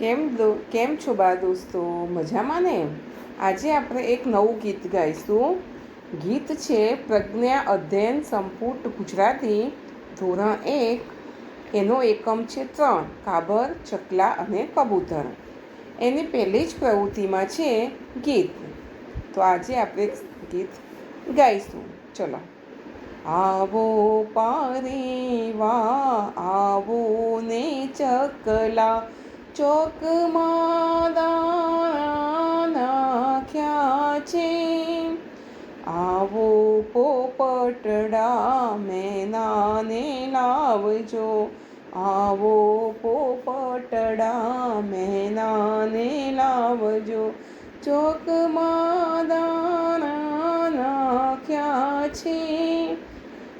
કેમ કેમ છો બા દોસ્તો? મજામાં ને? આજે આપણે એક નવું ગીત ગાઈશું. ગીત છે પ્રજ્ઞા અધ્યયન સંપુટ ગુજરાતી, ધોરણ એક. એનો એકમ છે ત્રણ, કાબર, ચકલા અને કબૂતર. એની પહેલી જ પ્રવૃત્તિમાં છે ગીત. તો આજે આપણે ગીત ગાઈશું. ચલો. આવો પારે વા આવો ને ચકલા ચોકમાં દાણા નાખ્યા છે. આવો પોપટડા મેનાને લાવજો. આવો પોપટડા મેનાને લાવજો. ચોકમાં દાણા નાખ્યા છે.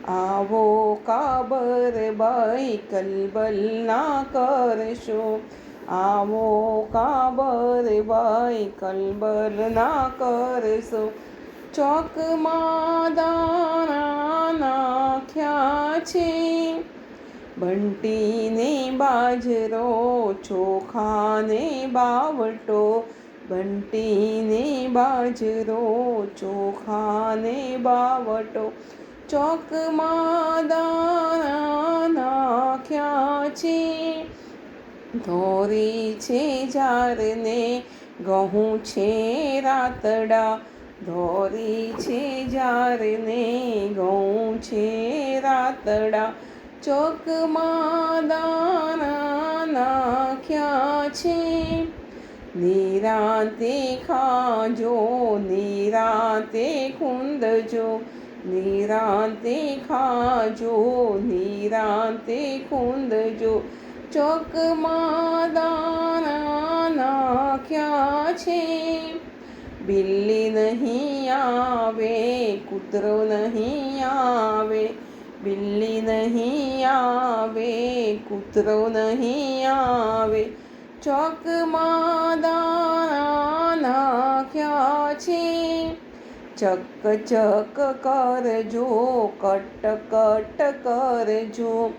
આવો કાબર બાઈ કલબલ ના કરશો. આવો કાબર ભાઈ કલબર ના કરશો. ચોકમાં દાણા નાખ્યા છે. બંટીને બાજરો, ચોખાને બાવટો. બંટીને બાજરો, ચોખાને બાવટો. ચોકમાં દાણા નાખ્યા છે. ધોરી છે ઝાડને, ઘઉં છે રાતડા. ધોરી છે ઝાડને, ઘઉં છે રાતડા. ચોકમાં દાણા નાખ્યા છે. નિરાતે ખાજો, નિરાતે ખૂંદજો. નિરાતે ખાજો, નિરાતે ખૂંદજો. ચોકમાં દાણા નાખ્યા છે. બિલ્લી નહીં આવે, કૂતરો નહીં આવે, બિલ્લી નહીં આવે, કૂતરો નહીં આવે. ચોકમાં દાણા નાખ્યા છે. ચક ચક કરજો, કટ કટ કરજો.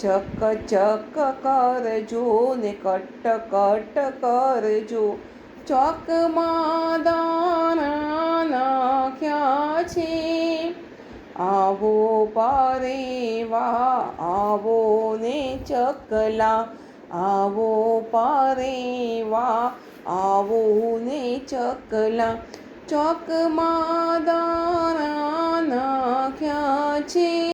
ચક ચક કરજો ને કટ કટ કરજો. ચોકમાં દાણા નાખ્યા છે. આવો પારેવા, આવો ને ચકલા. આવો પારેવા, આવો ને ચકલા. ચોકમાં દાણા નાખ્યા છે.